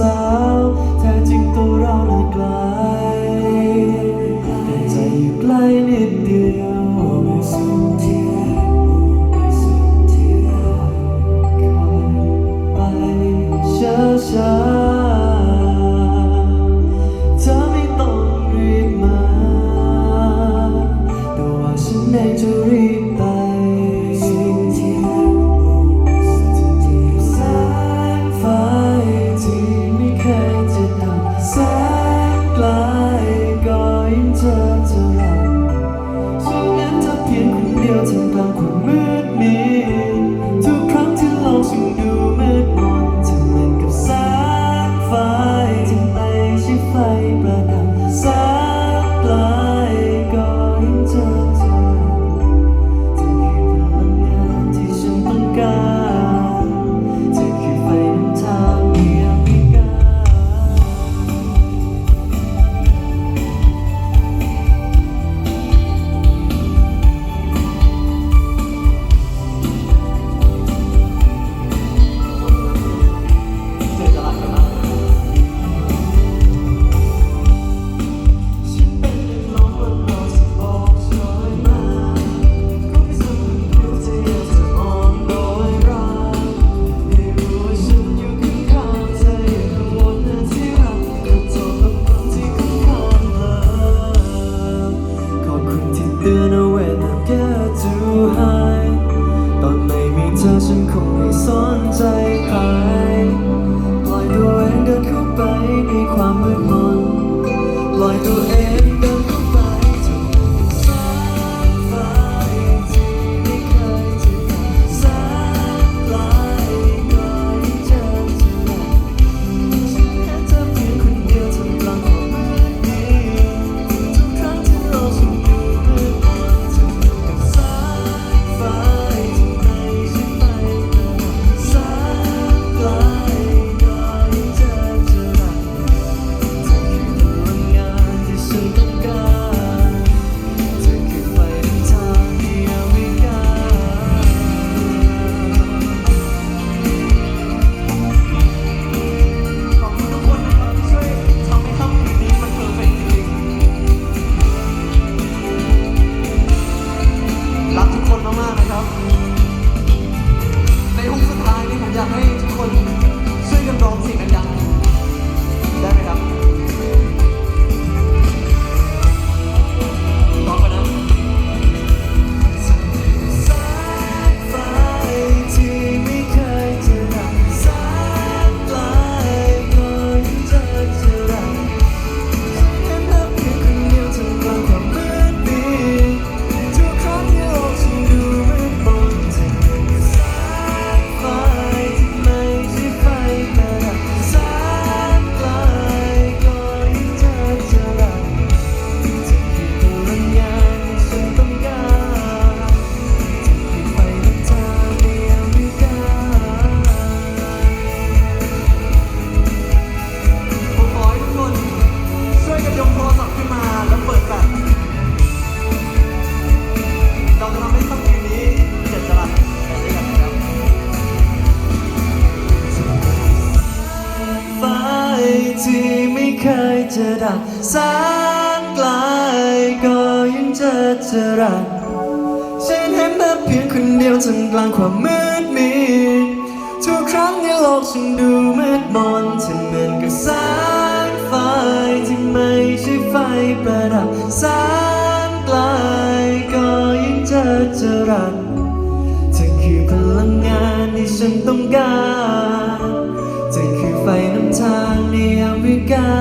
สาวแท้จริงตัวเราเลยกลาย like a เธดังแสนไกลก็ยังเจอจะรักฉันเห็นเธอเพียงคนเดียวจนกลางความมืดมิดทุกครั้งในโลกฉันดูมืดมนฉันเหมือนกับแสงไฟที่ไม่ใช่ไฟประดับแสนไกลก็ยังเจอจะรักเธอคือพลังงานที่ฉันต้องการเธอคือไฟน้ time near ริกา